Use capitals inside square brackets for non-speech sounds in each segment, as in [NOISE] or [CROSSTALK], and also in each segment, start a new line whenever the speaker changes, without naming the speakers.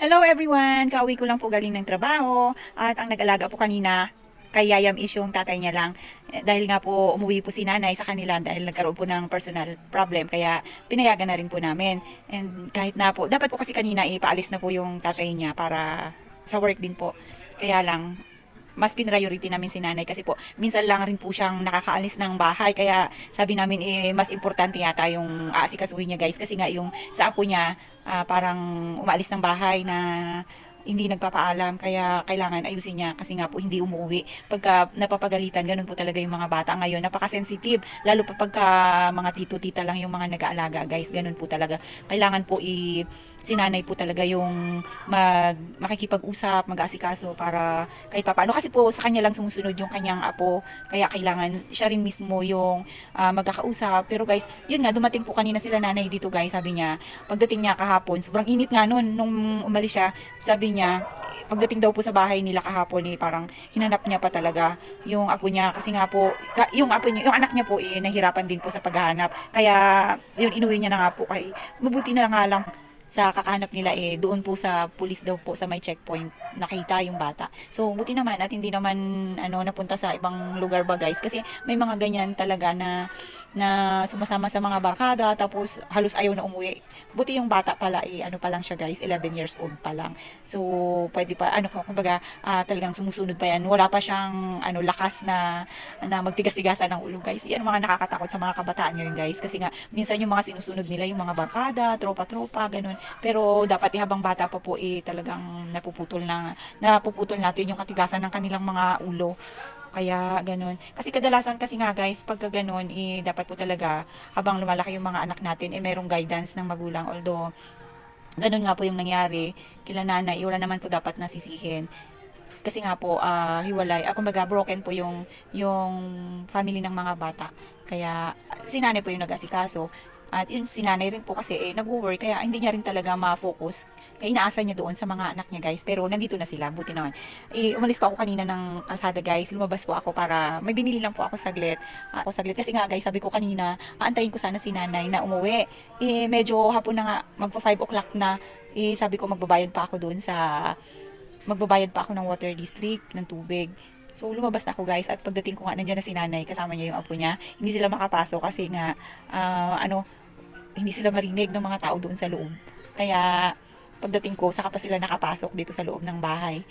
Hello everyone! Kauwi ko lang po galing ng trabaho at ang nag-alaga po kanina kay Yayam is yung tatay niya lang. Eh, Dahil nga po umuwi po si nanay sa kanila dahil nagkaroon po ng personal problem kaya pinayagan na rin po namin. And kahit na po, dapat po kasi kanina ipaalis na po yung tatay niya para sa work din po. Kaya lang, mas pinriority namin si nanay kasi po minsan lang rin po siyang nakakaalis ng bahay. Kaya sabi namin eh mas importante yata yung aasikasuhin niya guys. Kasi nga yung sa apo niya ah, parang umaalis ng bahay na hindi nagpapaalam. Kaya kailangan ayusin niya kasi nga po hindi umuwi. Pagka napapagalitan ganun po talaga yung mga bata ngayon. Napaka-sensitive lalo pa pagka mga tito tita lang yung mga nag-aalaga guys. Ganun po talaga. Kailangan po i sinanay po talaga yung mag makikipag-usap mag-aasikaso para kahit papaano. Kasi po sa kanya lang sumusunod yung kanyang apo. Kaya kailangan siya rin mismo yung ah, magkakausap. Pero guys yun nga dumating po kanina sila nanay dito guys. Sabi niya pagdating niya kahapon sobrang init nga noon nung umalis siya sabi niya pagdating daw po sa bahay nila kahapon eh parang hinanap niya pa talaga yung apo niya. Kasi nga po yung apo niya yung anak niya po eh nahirapan din po sa paghahanap. Kaya yun inuwi niya na nga po. Kay mabuti na nga lang sa kakahanap nila eh doon po sa pulis daw po sa may checkpoint nakita yung bata. So buti naman at hindi naman ano napunta sa ibang lugar ba guys kasi may mga ganyan talaga na na sumasama sa mga barkada tapos halos ayaw na umuwi. Buti yung bata pala eh ano pa lang siya guys 11 years old pa lang. So pwede pa ano kumbaga ah, talagang sumusunod pa yan. Wala pa siyang ano lakas na na magtigas-tigasan ng ulo guys. Yan mga nakakatakot sa mga kabataan ngayon guys kasi nga minsan yung mga sinusunod nila yung mga barkada, tropa-tropa, ganun. Pero dapat eh, habang bata pa po eh talagang napuputol na napuputol natin yung katigasan ng kanilang mga ulo. Kaya ganun. Kasi kadalasan kasi nga guys, pagka ganun, eh, dapat po talaga habang lumalaki yung mga anak natin, eh, merong guidance ng magulang. Although, ganun nga po yung nangyari. Kila nanay, wala naman po dapat nasisihin. Kasi nga po, ah, hiwalay. Kumbaga, broken po yung, yung family ng mga bata. Kaya, si po yung nag-asikaso. At yun, si nanay rin po kasi eh, nag-work, kaya hindi niya rin talaga ma-focus. Kaya inaasa niya doon sa mga anak niya guys. Pero nandito na sila, buti naman. Eh, umalis po ako kanina ng kalsada guys. Lumabas po ako para, may binili lang po ako saglit. Ah, ako saglit. Kasi nga guys, sabi ko kanina, aantayin ko sana si nanay na umuwi. Eh, medyo hapon na nga, magpa 5 o'clock na. Eh, sabi ko magbabayad pa ako doon sa, magbabayad pa ako ng water district, ng tubig. So, lumabas na ako guys at pagdating ko nga, nandiyan na si nanay, kasama niya yung apo niya. Hindi sila makapasok kasi nga, ah, ano, hindi sila marinig ng mga tao doon sa loob. Kaya, pagdating ko, saka pa sila nakapasok dito sa loob ng bahay.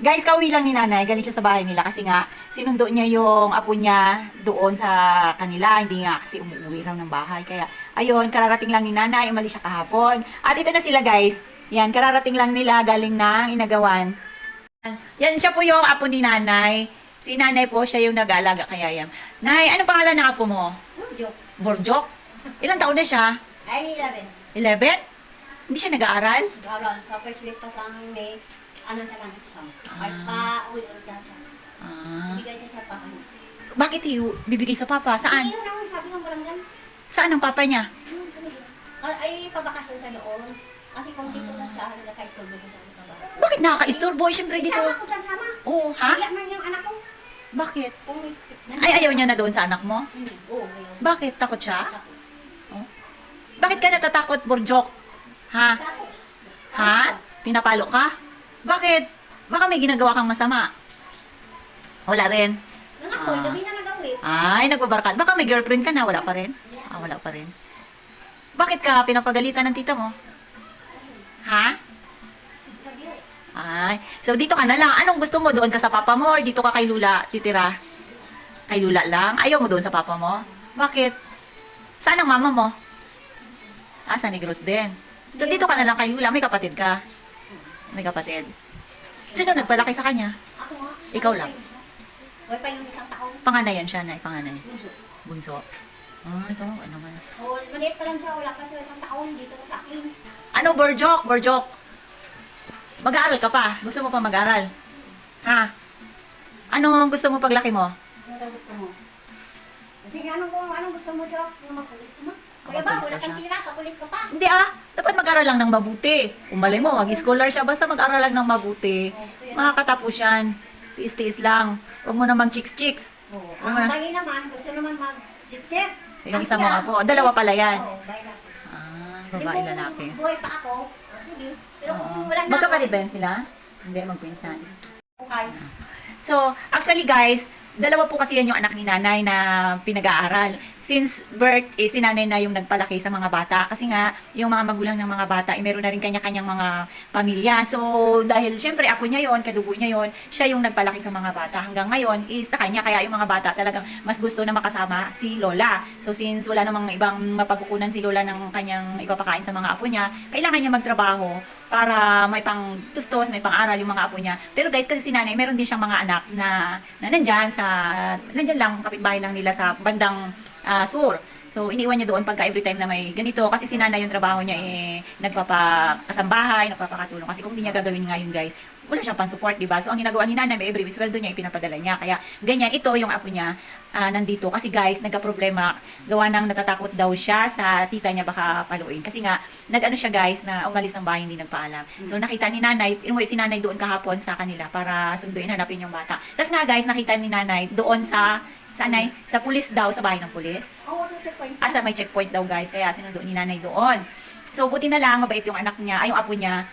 Guys, kauwi lang ni nanay, galing siya sa bahay nila kasi nga, sinundo niya yung apo niya doon sa kanila, hindi nga kasi umuwi raw ng bahay. Kaya, ayun, kararating lang ni nanay, umalis siya kahapon. At ito na sila guys, yan, kararating lang nila, galing ng inagawan. Yan siya po yung apo ni nanay. Si nanay po, siya yung nag-aalaga kay Yayam. Nay, anong pangalan ng apo mo?
Joke.
Borjok? Ilang taon na siya?
Ay, 11.
11? Hindi siya nag-aaral?
Garon, sa first week pa sa may, ano na lang. Ay,
Ah.
pa, uwi, uwi, data.
Ah.
Bigay siya sa paano.
Bakit hiyo? Bibigay sa papa? Saan?
Ayun ang sabi ng barangay.
Saan ang papa niya?
Ay, ay, pabakasyon sa noon. Kasi kung dito lang siya, hanggang kahit tulog sa pabakasyon.
Bakit nakaka-istorbo? Siyempre dito.
Sama ko dyan, sama.
Oo, ha?
Kaya man yung anak ko.
Bakit?
Kung,
Ay, ayaw niya na doon sa anak mo?
Hmm, Oo, ngayon.
Bakit? Takot siya?
Tapos,
Bakit ka natatakot, Borjok? Ha? Ha? Pinapalo ka? Bakit? Baka may ginagawa kang masama. Wala rin.
Anak ko,
Ah. Ay, nagbabarkad. Baka may girlfriend ka na, wala pa rin? Ah, wala pa rin. Bakit ka pinapagalitan ng tita mo? Ha? Ay, so dito ka na lang. Anong gusto mo? Doon ka sa papa mo or dito ka kay Lula titira? Kay Lula lang? Ayaw mo doon sa papa mo? Bakit? Saan ang mama mo? Ah, sa Negros din. So dito ka na lang kay Lula. May kapatid ka? May kapatid. Sino nagpalaki sa kanya?
Ako nga.
Ikaw lang.
Wala pa yung isang taon.
Panganayan siya na, panganay.
Bunso.
Ah, ikaw, ano man.
Oh, maliit pa lang siya, wala pa siya isang taon dito sa akin.
Ano, Borjok? Borjok? Mag-aaral ka pa? Gusto mo pa mag-aral? Ha? Ano ang gusto mo paglaki mo?
Ano gusto mo? Sige, anong, anong gusto mo? Yung mapulis ka mo? Kuya ba, wala
ka
kang tira, kapulis ka pa.
Hindi ah, dapat mag-aral lang ng mabuti. Umalay mo, mag-scholar siya, basta mag-aral lang ng mabuti. Makakatapos yan. Tiis-tiis lang. Huwag mo namang chicks-chicks.
Oo. Ang bayi naman, gusto naman mag-dipset.
Yung isa mo po. Dalawa pala yan.
Oo, bayi lang.
Ah. Babae,
Kung
lalaki.
Buhay pa ako, oh, sige. Pero kung
Oo.
wala na
Magkapatid ba yan sila? Hindi, magpinsan.
ako, buhay.
So, actually guys, dalawa po kasi yan yung anak ni nanay na pinag-aaral. Since birth, eh, si nanay na yung nagpalaki sa mga bata. Kasi nga, yung mga magulang ng mga bata, eh, meron na rin kanya-kanyang mga pamilya. So, dahil syempre ako niya yon kadugo niya yon siya yung nagpalaki sa mga bata. Hanggang ngayon, is sa kanya. Kaya yung mga bata talagang mas gusto na makasama si Lola. So, since wala namang ibang mapagkukunan si Lola ng kanyang ipapakain sa mga apo niya, kailangan niya magtrabaho para may pang tustos, may pang aral yung mga apo niya. Pero guys, kasi si nanay, meron din siyang mga anak na, na nandyan sa, nandyan lang, kapitbahay lang nila sa bandang ah, sur. So, iniwan niya doon pagka every time na may ganito. Kasi si nanay yung trabaho niya eh, nagpapakasambahay, nagpapakatulong. Kasi kung hindi niya gagawin nga yun guys, wala siyang pang-support, di ba? So, ang ginagawa ni nanay, may every week, sweldo niya, ipinapadala niya. Kaya, ganyan, ito yung apo niya, ah, nandito. Kasi guys, nagka-problema, gawa nang natatakot daw siya sa tita niya baka paluin. Kasi nga, nag-ano siya guys, na umalis ng bahay, hindi nagpaalam. So, nakita ni nanay, inuwi si nanay doon kahapon sa kanila para sunduin, hanapin yung bata. Tapos nga guys, nakita ni nanay doon sa, sa anay, sa pulis daw, sa bahay ng pulis.
Oo, so checkpoint.
Asa may checkpoint daw guys, kaya sinundo ni nanay doon. So, buti na lang, mabait yung anak niya, ay yung apo niya.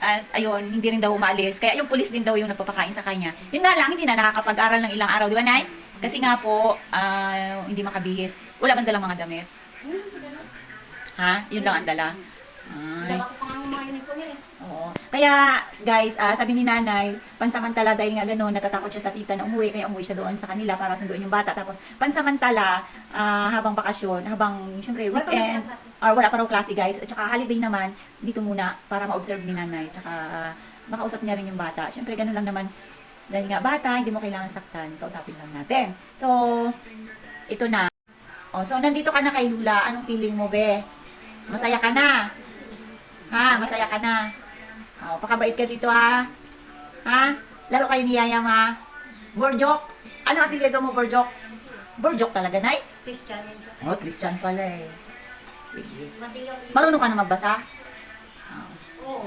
At ayun, hindi rin daw umalis. Kaya yung pulis din daw yung nagpapakain sa kanya. Yun nga lang, hindi na nakakapag-aral ng ilang araw, di ba, Nay? Kasi nga po, ah, hindi makabihis. Wala bang dalang mga damit? Ha? Yun lang ang dala. Ay.
Dalawa ko pa nga mga uniform.
Kaya, guys, ah, sabi ni nanay, pansamantala dahil nga gano'n, natatakot siya sa tita na umuwi, kaya umuwi siya doon sa kanila para sunduin yung bata. Tapos, pansamantala, ah, habang bakasyon, habang, syempre, weekend, or wala pa raw klase, guys. At saka, holiday naman, dito muna, para ma-observe ni nanay. Tsaka, ah, makausap niya rin yung bata. Syempre, gano'n lang naman, dahil nga bata, hindi mo kailangan saktan, kausapin lang natin. So, ito na. Oh, so, nandito ka na kay Lula. Anong feeling mo, be? Masaya ka na? Ha? Masaya ka na? Oh, pakabait ka dito ha. Ha? Laro kayo ni Yayam ha. Borjok. Ano ang apelyido mo, Borjok? Borjok talaga, Nay?
Christian.
Oh, Christian pala eh. Sige. Marunong ka na magbasa? Oh.
Oo.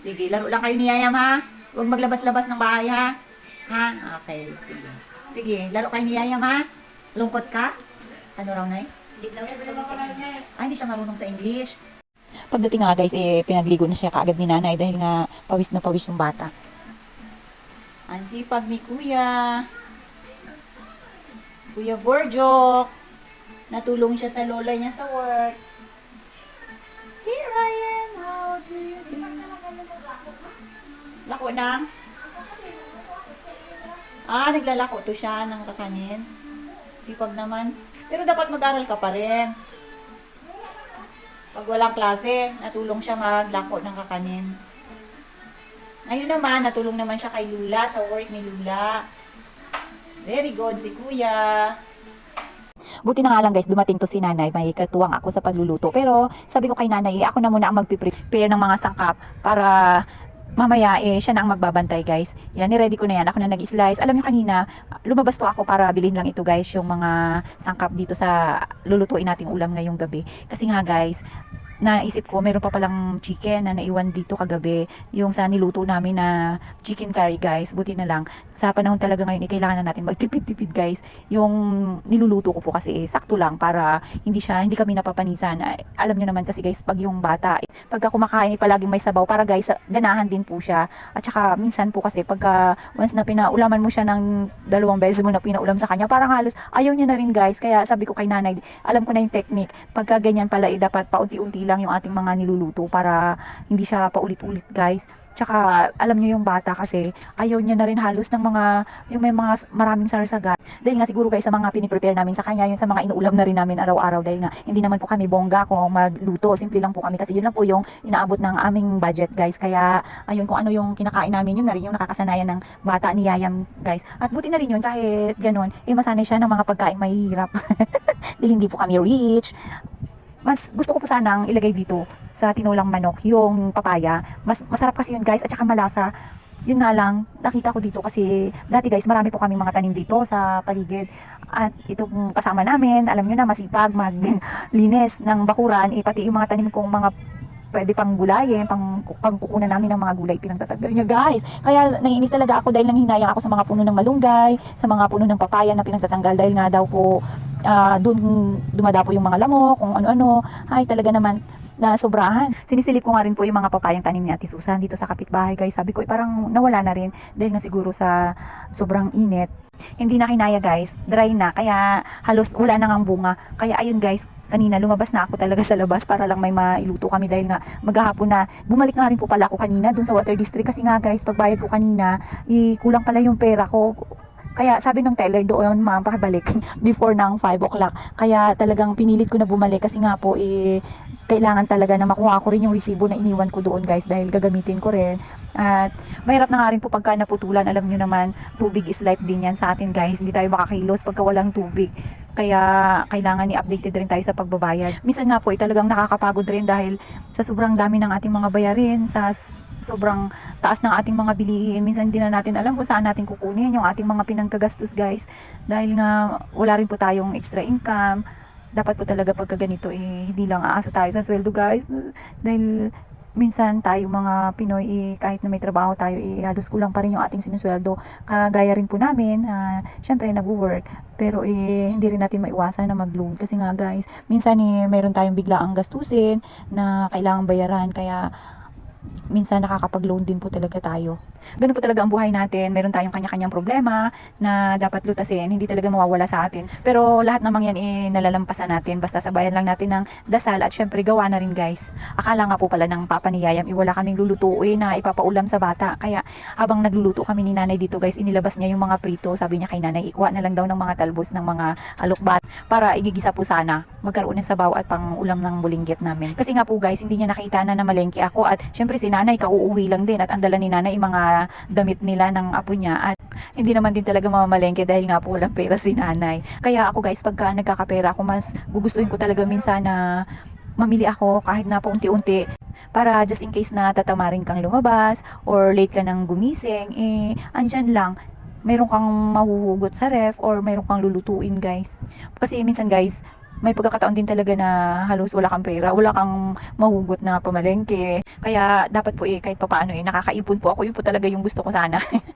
Sige, laro lang kayo ni Yayam ha. Huwag maglabas-labas ng bahay ha. Ha? Okay, sige. Sige, laro kayo ni Yayam ha. Lungkot ka? Ano raw, Nay?
Hindi daw.
Ay, hindi siya marunong sa English. Pagdating nga guys, eh, pinagligo na siya kaagad ni nanay dahil nga pawis na pawis yung bata. Ang sipag ni kuya. Kuya Borjok. Natulong siya sa lola niya sa work. Here I am, how do you do? Lako na? Ah, naglalako to siya ng kakanin. Sipag naman. Pero dapat mag-aral ka pa rin. Pag walang klase, natulong siya maglako ng kakanin. Ngayon naman, natulong naman siya kay Lula sa work ni Lula. Very good si Kuya. Buti na nga lang guys, dumating to si nanay. May katuwang ako sa pagluluto. Pero sabi ko kay nanay, eh, ako na muna ang magpiprepare ng mga sangkap para mamaya eh, siya na ang magbabantay guys. Yan, ni-ready ko na yan. Ako na nag-slice. Alam nyo kanina, lumabas po ako para bilhin lang ito guys, yung mga sangkap dito sa lulutuin nating ulam ngayong gabi. Kasi nga guys, naisip ko, meron pa palang chicken na naiwan dito kagabi. Yung sa niluto namin na chicken curry guys. Buti na lang. Sa panahon talaga ngayon, eh, kailangan na natin magtipid-tipid guys. Yung niluluto ko po kasi eh, sakto lang para hindi siya, hindi kami napapanisan. Ay, alam nyo naman kasi guys, pag yung bata, eh, pagka kumakain, eh, palaging may sabaw para guys, ganahan din po siya. At saka minsan po kasi pagka once na pinaulaman mo siya ng dalawang beses mo na pinaulam sa kanya, parang halos ayaw niya na rin guys. Kaya sabi ko kay nanay, alam ko na yung technique. Pagka ganyan pala, eh, dapat paunti-unti lang yung ating mga niluluto para hindi siya paulit-ulit guys. Tsaka, alam niyo yung bata kasi, ayaw niya na rin halos ng mga, yung may mga maraming sarsagat. Dahil nga siguro guys, sa mga piniprepare namin sa kanya, yung sa mga inuulam na rin namin araw-araw. Dahil nga, hindi naman po kami bongga kung magluto. Simple lang po kami kasi yun lang po yung inaabot ng aming budget guys. Kaya, ayun, kung ano yung kinakain namin, yun na rin yung nakakasanayan ng bata ni Yayam guys. At buti na rin yun, kahit ganun, eh masanay siya ng mga pagkain mahihirap. [LAUGHS] Dahil hindi po kami rich mas gusto ko po sanang ilagay dito sa tinulang manok yung papaya. Mas masarap kasi yun guys at saka malasa. Yun nga lang, nakita ko dito kasi dati guys, marami po kaming mga tanim dito sa paligid. At itong kasama namin, alam nyo na, masipag maglinis ng bakuran, eh, pati yung mga tanim kong mga pwede pang gulayin, pang, pangkukunan namin ng mga gulay, pinagtatanggal niya guys. Kaya naiinis talaga ako dahil nanghinayang ako sa mga puno ng malunggay, sa mga puno ng papaya na pinagtatanggal dahil nga daw po ah, doon dumadapo yung mga lamok, kung ano-ano. Ay, talaga naman na sobrahan. Sinisilip ko nga rin po yung mga papayang tanim ni Ate Susan dito sa kapitbahay guys. Sabi ko, eh, parang nawala na rin dahil nga siguro sa sobrang init. Hindi na kinaya guys, dry na, kaya halos wala na ngang bunga. Kaya ayun guys, kanina lumabas na ako talaga [LAUGHS] sa labas para lang may mailuto kami dahil nga maghahapon na. Bumalik nga rin po pala ako kanina dun sa water district kasi nga guys, pagbayad ko kanina, i kulang pala yung pera ko. Kaya sabi ng teller doon, ma'am, pakibalik [LAUGHS] before ng 5 o'clock. Kaya talagang pinilit ko na bumalik kasi nga po, eh, kailangan talaga na makuha ko rin yung resibo na iniwan ko doon guys dahil gagamitin ko rin. At mahirap na nga rin po pagka naputulan. Alam nyo naman, tubig is life din yan sa atin guys. Hindi tayo makakilos pagka walang tubig. Kaya kailangan i-updated rin tayo sa pagbabayad. Minsan nga po, eh, talagang nakakapagod rin dahil sa sobrang dami ng ating mga bayarin, sa sobrang taas ng ating mga bilihin. Minsan hindi na natin alam kung saan natin kukunin yung ating mga pinangkagastos guys. Dahil nga wala rin po tayong extra income. Dapat po talaga pagka ganito eh, hindi lang aasa tayo sa sweldo guys. Dahil minsan tayo mga Pinoy eh, kahit na may trabaho tayo eh, halos kulang pa rin yung ating sinusweldo. Kagaya rin po namin, ah, syempre nag-work. Pero eh, hindi rin natin maiwasan na mag-loan. Kasi nga guys, minsan eh, mayroon tayong biglaang gastusin na kailangang bayaran. Kaya minsan nakakapag-loan din po talaga tayo. Ganun po talaga ang buhay natin. Meron tayong kanya-kanyang problema na dapat lutasin. Hindi talaga mawawala sa atin. Pero lahat namang yan eh nalalampasan natin. Basta sabayan lang natin ng dasal at syempre gawa na rin guys. Akala nga po pala ng papa ni Yayam, iwala kaming lulutuin na ipapaulam sa bata. Kaya habang nagluluto kami ni nanay dito guys, inilabas niya yung mga prito. Sabi niya kay nanay, ikuha na lang daw ng mga talbos ng mga alukbat para igigisa po sana. Magkaroon ng sabaw at pang ulam ng bulinggit namin. Kasi nga po guys, hindi niya nakita na namalengke ako at syempre si nanay kauuwi lang din at ang dala ni nanay yung damit nila ng apo niya at hindi naman din talaga mamamalengke dahil nga po walang pera si nanay. Kaya ako guys, pagka nagkakapera ako, mas gugustuhin ko talaga minsan na mamili ako kahit na paunti-unti para just in case na tatamarin kang lumabas or late ka nang gumising, eh, andyan lang meron kang mahuhugot sa ref or meron kang lulutuin guys. Kasi minsan guys, may pagkakataon din talaga na halos wala kang pera, wala kang mahugot na pamalengke. Kaya dapat po eh kahit papaano eh nakakaipon po ako. Yun po talaga yung gusto ko sana. [LAUGHS]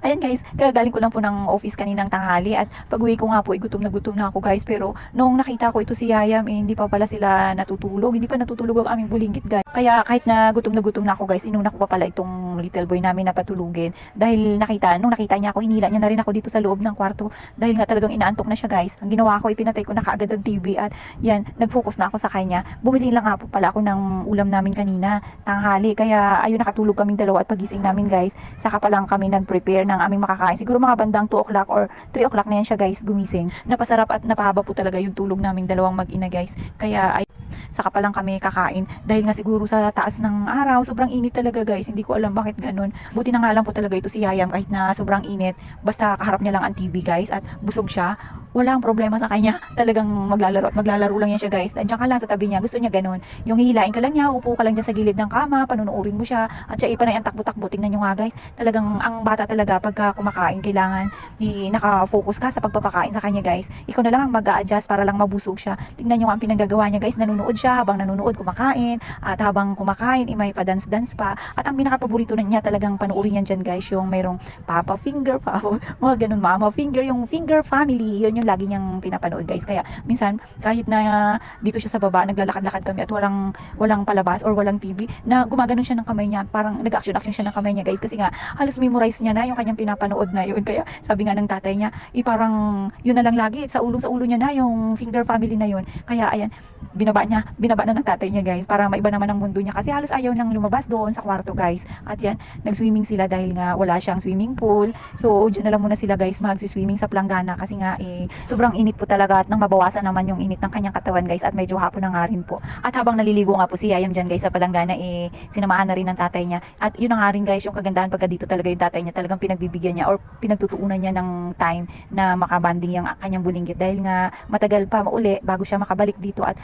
Ayan guys, kagagaling ko lang po ng office kaninang tanghali at pag uwi ko nga po, eh, gutom na gutom na ako guys. Pero noong nakita ko ito si Yayam, eh, hindi pa pala sila natutulog. Hindi pa natutulog ang aming bulinggit guys. Kaya kahit na gutom na gutom na ako guys, inuna ko pa pala itong little boy namin na patulugin. Dahil nakita, nung nakita niya ako, hinila niya na rin ako dito sa loob ng kwarto. Dahil nga talagang inaantok na siya guys. Ang ginawa ko, ipinatay ko na kaagad ang TV at yan, nag-focus na ako sa kanya. Bumili lang nga po pala ako ng ulam namin kanina, tanghali. Kaya ayun, nakatulog kaming dalawa at pagising namin guys, saka pa lang kami nag-prepare ng aming makakain. Siguro mga bandang 2 o'clock or 3 o'clock na yan siya guys, gumising. Napasarap at napahaba po talaga yung tulog naming dalawang mag-ina guys. Kaya ay saka pa lang kami kakain. Dahil nga siguro sa taas ng araw sobrang init talaga guys. Hindi ko alam bakit ganun. Buti na nga lang po talaga ito si Yayam kahit na sobrang init. Basta kaharap niya lang ang TV guys at busog siya. Walang problema sa kanya. [LAUGHS] Talagang maglalaro at maglalaro lang yan siya guys. Nandiyan ka lang sa tabi niya. Gusto niya ganun. Yung hihilain ka lang niya upo ka lang dyan sa gilid ng kama panunuorin mo siya. At siya ipanay ang takbo-takbo. Tingnan nyo nga guys. Talagang ang bata talaga pagka kumakain kailangan i naka-focus ka sa pagpapakain sa kanya guys. Ikaw na lang ang mag-a-adjust para lang mabusog siya. Tingnan nyo nga ang pinagagawa niya guys nanonood siya habang nanonood kumakain at habang kumakain eh, may pa-dance-dance pa. At ang pinaka-paborito na niya talagang panuorin yan dyan guys yung mayroong papa finger [LAUGHS] papa mga ganun mama finger yung finger family. Yun yung lagi niyang pinapanood guys. Kaya minsan kahit na dito siya sa baba naglalakad-lakad kami at walang walang palabas or walang TV na gumaganon siya ng kamay niya parang nag-action-action siya ng kamay niya guys. Kasi nga halos memorize niya na yung kanyang pinapanood na yun. Kaya sabi nga ng tatay niya eh parang yun na lang lagi sa ulo sa ulo niya na yung finger family na yun. Kaya ayan binaba niya binaba na ng tatay niya guys para maiba naman ang mundo niya. Kasi halos ayaw nang lumabas doon sa kwarto guys. At yan nag-swimming sila dahil nga wala siyang swimming pool. So dyan na lang muna sila guys mag-swimming sa planggana. Kasi nga eh sobrang init po talaga at nang mabawasan naman yung init ng kanyang katawan guys. At medyo hapon na nga rin po. At habang naliligo nga po si Yayam dyan guys sa palanggana eh sinamahan na rin ng tatay niya. At yun na nga rin guys yung kagandahan pagka dito talaga yung tatay niya talagang pinagbibigyan niya or pinagtutuunan niya ng time na makabanding yung kanyang bulinggit. Dahil nga matagal pa mauli bago siya makabalik dito at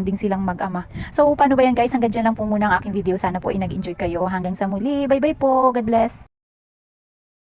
makapagbanding silang mag-ama. So paano ba yan guys? Hanggang dyan lang po muna ang aking video. Sana po ay nag-enjoy kayo. Hanggang sa muli. Bye bye po. God bless